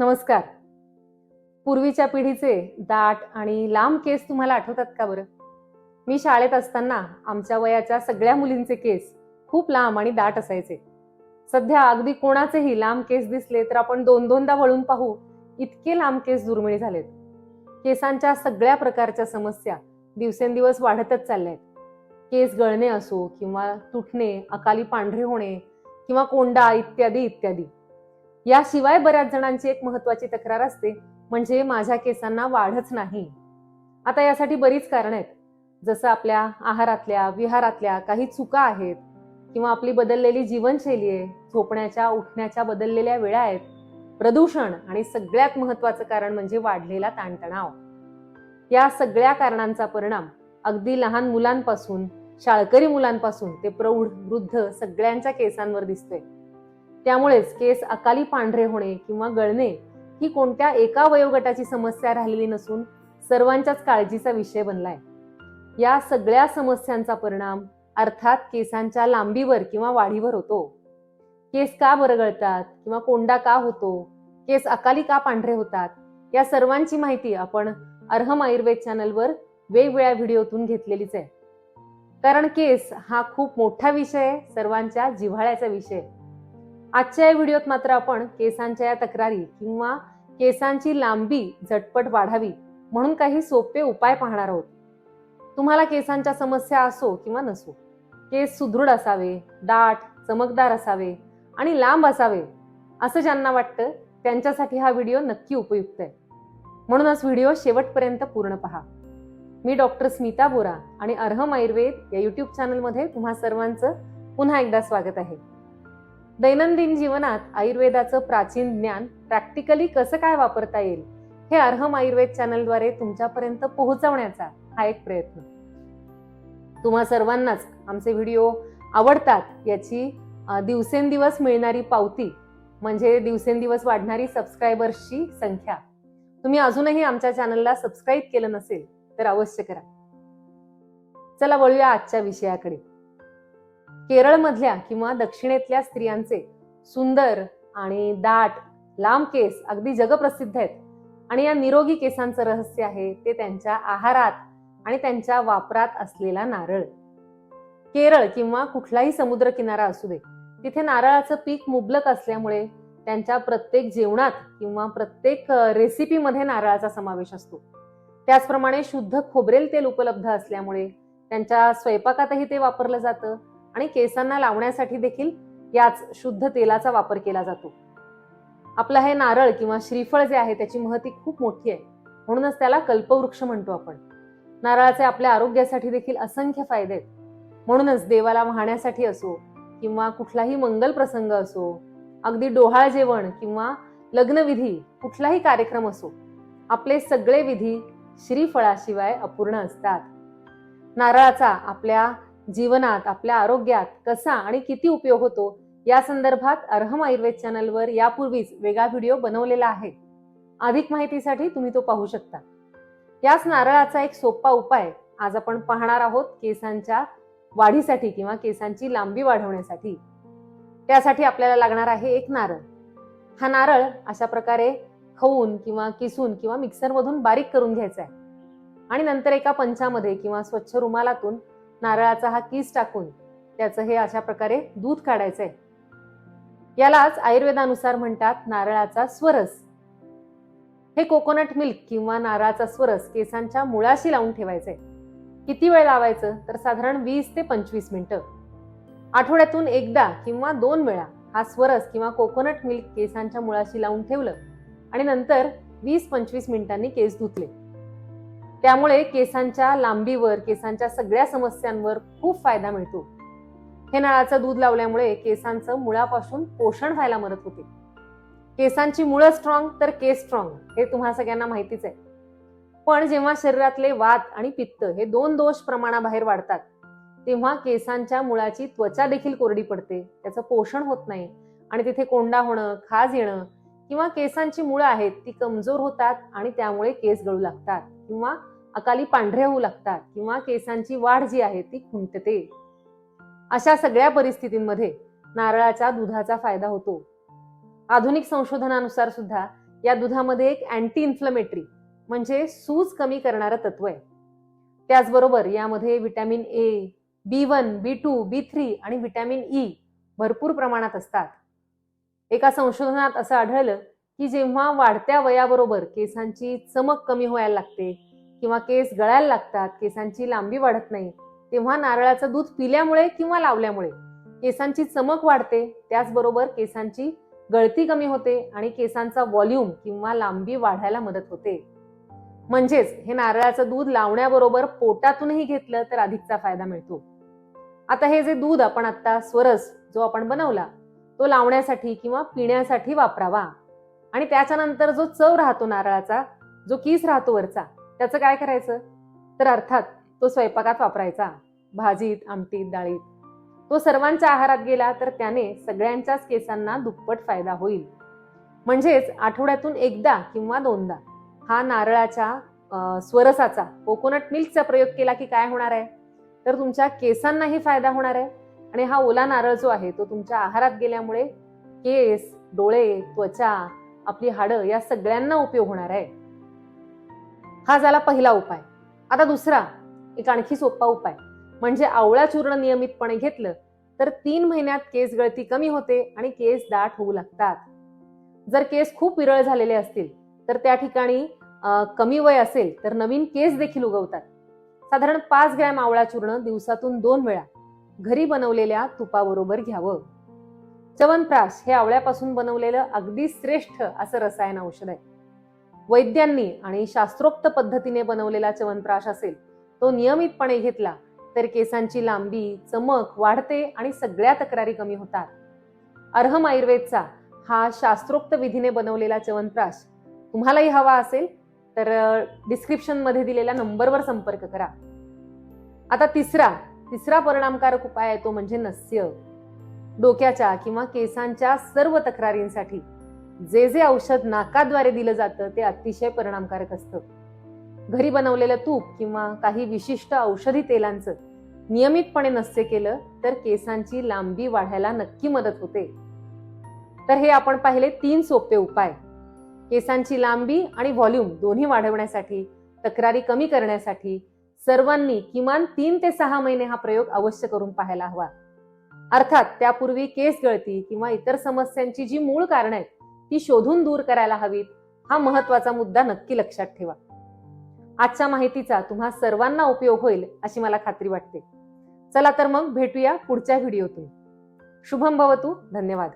नमस्कार. पूर्वीच्या पिढीचे दाट आणि लांब केस तुम्हाला आठवतात का बरं? मी शाळेत असताना आमच्या वयाच्या सगळ्या मुलींचे केस खूप लांब आणि दाट असायचे. सध्या अगदी कोणाचेही लांब केस दिसले तर आपण दोन दोनदा वळून पाहू इतके लांब केस दुर्मिळ झालेत. केसांच्या सगळ्या प्रकारच्या समस्या दिवसेंदिवस वाढतच चालल्या आहेत केस गळणे असो किंवा तुटणे अकाली पांढरे होणे किंवा कोंडा इत्यादी इत्यादी. याशिवाय बऱ्याच जणांची एक महत्वाची तक्रार असते म्हणजे माझ्या केसांना वाढच नाही. आता यासाठी बरीच कारणं आहेत. जसं आपल्या आहारातल्या विहारातल्या काही चुका आहेत किंवा आपली बदललेली जीवनशैली आहे झोपण्याच्या उठण्याच्या बदललेल्या वेळा आहेत. प्रदूषण आणि सगळ्यात महत्वाचं कारण म्हणजे वाढलेला ताणतणाव. या सगळ्या कारणांचा परिणाम अगदी लहान मुलांपासून शाळकरी मुलांपासून ते प्रौढ वृद्ध सगळ्यांच्या केसांवर दिसतोय. त्यामुळेच केस अकाली पांढरे होणे किंवा गळणे ही कोणत्या एका वयोगटाची समस्या राहिलेली नसून सर्वांच्याच काळजीचा विषय बनलाय. या सगळ्या समस्यांचा परिणाम अर्थात केसांच्या लांबीवर किंवा वाढीवर होतो. केस का बरं गळतात किंवा कोंडा का होतो केस अकाली का पांढरे होतात या सर्वांची माहिती आपण अर्हम आयुर्वेद चॅनलवर वेगवेगळ्या व्हिडिओतून घेतलेलीच आहे. कारण केस हा खूप मोठा विषय आहे सर्वांच्या जिव्हाळ्याचा विषय आहे. आजच्या या व्हिडिओत मात्र आपण केसांच्या या तक्रारी किंवा केसांची लांबी झटपट वाढावी म्हणून काही सोपे उपाय पाहणार आहोत. तुम्हाला केसांच्या समस्या असो किंवा नसो केस सुदृढ असावे दाट चमकदार असावे आणि लांब असावे असं ज्यांना वाटतं त्यांच्यासाठी हा व्हिडिओ नक्की उपयुक्त आहे. म्हणूनच व्हिडिओ शेवटपर्यंत पूर्ण पहा. मी डॉक्टर स्मिता बोरा आणि अर्हम आयुर्वेद या युट्यूब चॅनलमध्ये तुम्हा सर्वांचं पुन्हा एकदा स्वागत आहे. दैनंदिन जीवनात आयुर्वेदाचं प्राचीन ज्ञान प्रॅक्टिकली कसं काय वापरता येईल हे अर्हम आयुर्वेद चॅनलद्वारे तुमच्यापर्यंत पोहोचवण्याचा हा एक प्रयत्न. तुम्हा सर्वांनाच आमचे व्हिडिओ आवडतात याची दिवसेंदिवस मिळणारी पावती म्हणजे दिवसेंदिवस वाढणारी सबस्क्रायबर्सची संख्या. तुम्ही अजूनही आमच्या चॅनलला सबस्क्राईब केलं नसेल तर अवश्य करा. चला वळूया आजच्या विषयाकडे. केरळमधल्या किंवा दक्षिणेतल्या स्त्रियांचे सुंदर आणि दाट लांब केस अगदी जगप्रसिद्ध आहेत. आणि या निरोगी केसांचं रहस्य आहे ते त्यांच्या आहारात आणि त्यांच्या वापरात असलेला नारळ. केरळ किंवा कुठलाही समुद्र किनारा असू दे तिथे नारळाचं पीक मुबलक असल्यामुळे त्यांच्या प्रत्येक जेवणात किंवा प्रत्येक रेसिपीमध्ये नारळाचा समावेश असतो. त्याचप्रमाणे शुद्ध खोबरेल तेल उपलब्ध असल्यामुळे त्यांच्या स्वयंपाकातही ते वापरलं जातं. आणि केसांना लावण्यासाठी देखील याच शुद्ध तेलाचा वापर केला जातो. आपलं हे नारळ किंवा श्रीफळ जे आहे त्याची महती खूप मोठी आहे. म्हणूनच त्याला कल्पवृक्ष म्हणतो आपण. नारळाचे आपल्या आरोग्यासाठी देखील असंख्य फायदे आहेत. म्हणूनच देवाला वाहण्यासाठी असो किंवा कुठलाही मंगल प्रसंग असो अगदी डोहाळ जेवण किंवा लग्नविधी कुठलाही कार्यक्रम असो आपले सगळे विधी श्रीफळाशिवाय अपूर्ण असतात. नारळाचा आपल्या जीवनात आपल्या आरोग्यात कसा आणि किती उपयोग होतो या संदर्भात अर्हम आयुर्वेद चॅनलवर यापूर्वीच वेगळा व्हिडिओ बनवलेला आहे. अधिक माहितीसाठी तुम्ही तो पाहू शकता. याच नारळाचा एक सोपा उपाय आज आपण पाहणार आहोत केसांच्या वाढीसाठी किंवा केसांची लांबी वाढवण्यासाठी. त्यासाठी आपल्याला लागणार आहे एक नारळ. हा नारळ अशा प्रकारे खवून किंवा किसून किंवा मिक्सरमधून बारीक करून घ्यायचा आहे. आणि नंतर एका पंचामध्ये किंवा स्वच्छ रुमालातून नारळाचा हा किस टाकून त्याचं हे अशा प्रकारे दूध काढायचं आहे यालाच आयुर्वेदानुसार म्हणतात नारळाचा स्वरस. हे कोकोनट मिल्क किंवा नारळाचा स्वरस केसांच्या मुळाशी लावून ठेवायचंय. किती वेळ लावायचं? तर साधारण वीस ते पंचवीस मिनिटं. आठवड्यातून एकदा किंवा दोन वेळा हा स्वरस किंवा कोकोनट मिल्क केसांच्या मुळाशी लावून ठेवलं आणि नंतर वीस पंचवीस मिनिटांनी केस धुतले. त्यामुळे केसांच्या लांबीवर केसांच्या सगळ्या समस्यांवर खूप फायदा मिळतो. हे नळाचं दूध लावल्यामुळे केसांचं मुळापासून पोषण व्हायला मदत होते. केसांची मुळं स्ट्रॉंग तर केस स्ट्रॉंग हे तुम्हा सगळ्यांना माहितीच आहे. पण जेव्हा शरीरातले वात आणि पित्त हे दोन दोष प्रमाणाबाहेर वाढतात तेव्हा केसांच्या मुळाची त्वचा देखील कोरडी पडते त्याचं पोषण होत नाही आणि तिथे कोंडा होणं खाज येणं किंवा केसांची मुळं आहेत ती कमजोर होतात आणि त्यामुळे केस गळू लागतात किंवा अकाली पांढरे होऊ लागतात किंवा केसांची वाढ जी आहे ती खुंटते. अशा सगळ्या परिस्थितींमध्ये नारळाच्या दुधाचा फायदा होतो. आधुनिक संशोधनानुसार सुद्धा या दुधामध्ये एक अँटी इन्फ्लमेटरी म्हणजे सूज कमी करणारं तत्व आहे. त्याचबरोबर यामध्ये vitamin A B one B two B three आणि व्हिटॅमिन ई e भरपूर प्रमाणात असतात. एका संशोधनात असं आढळलं की जेव्हा वाढत्या वयाबरोबर केसांची चमक कमी व्हायला लागते किंवा केस गळायला लागतात केसांची लांबी वाढत नाही तेव्हा नारळाचं दूध पिल्यामुळे किंवा लावल्यामुळे केसांची चमक वाढते. त्याचबरोबर केसांची गळती कमी होते आणि केसांचा व्हॉल्यूम किंवा लांबी वाढायला मदत होते. म्हणजेच हे नारळाचं दूध लावण्याबरोबर पोटातूनही घेतलं तर अधिकचा फायदा मिळतो. आता हे जे दूध आपण आता स्वरस जो आपण बनवला तो लावण्यासाठी किंवा पिण्यासाठी वापरावा. आणि त्याच्यानंतर जो चव राहतो नारळाचा जो किस राहतो वरचा त्याचं काय करायचं? तर अर्थात तो स्वयंपाकात वापरायचा. भाजीत आमटीत डाळीत. तो सर्वांच्या आहारात गेला तर त्याने सगळ्यांच्याच केसांना दुप्पट फायदा होईल. म्हणजेच आठवड्यातून एकदा किंवा दोनदा हा नारळाच्या स्वरसाचा कोकोनट मिल्कचा प्रयोग केला की काय होणार आहे? तर तुमच्या केसांनाही फायदा होणार आहे. आणि हा ओला नारळ जो आहे तो तुमच्या आहारात गेल्यामुळे केस डोळे त्वचा आपली हाडं या सगळ्यांना उपयोग होणार आहे. हा झाला पहिला उपाय. आता दुसरा एक आणखी सोपा उपाय. म्हणजे आवळा चूर्ण नियमितपणे घेतलं तर तीन महिन्यात केस गळती कमी होते आणि केस दाट होऊ लागतात. जर केस खूप विरळ झालेले असतील तर त्या ठिकाणी कमी वय असेल तर नवीन केस देखील उगवतात. साधारण पाच ग्रॅम आवळा चूर्ण दिवसातून दोन वेळा घरी बनवलेल्या तुपाबरोबर घ्यावं. चवनप्राश हे आवळ्यापासून बनवलेलं अगदी श्रेष्ठ असं रसायन औषध आहे. वैद्यांनी आणि शास्त्रोक्त पद्धतीने बनवलेला च्यवनप्राश असेल तो नियमितपणे घेतला तर केसांची लांबी चमक वाढते आणि सगळ्या तक्रारी कमी होतात. अर्हम आयुर्वेदचा हा शास्त्रोक्त विधीने बनवलेला च्यवनप्राश तुम्हालाही हवा असेल तर डिस्क्रिप्शनमध्ये दिलेल्या नंबरवर संपर्क करा. आता तिसरा तिसरा परिणामकारक उपाय आहे तो म्हणजे नस्य. डोक्याच्या किंवा केसांच्या सर्व तक्रारींसाठी जे जे औषध नाकाद्वारे दिलं जातं ते अतिशय परिणामकारक असतं. घरी बनवलेलं तूप किंवा काही विशिष्ट औषधी तेलांचं नियमितपणे नसते केलं तर केसांची लांबी वाढायला नक्की मदत होते. तर हे आपण पाहिले तीन सोपे उपाय. केसांची लांबी आणि व्हॉल्यूम दोन्ही वाढवण्यासाठी तक्रारी कमी करण्यासाठी सर्वांनी किमान तीन ते सहा महिने हा प्रयोग अवश्य करून पाहायला हवा. अर्थात त्यापूर्वी केस गळती किंवा इतर समस्यांची जी मूळ कारणं आहेत ती शोधून दूर करायला हवीत हा महत्त्वाचा मुद्दा नक्की लक्षात ठेवा. आजच्या माहितीचा तुम्हा सर्वांना उपयोग होईल अशी मला खात्री वाटते. चला तर मग भेटूया पुढच्या व्हिडिओतून. शुभम भवतू धन्यवाद.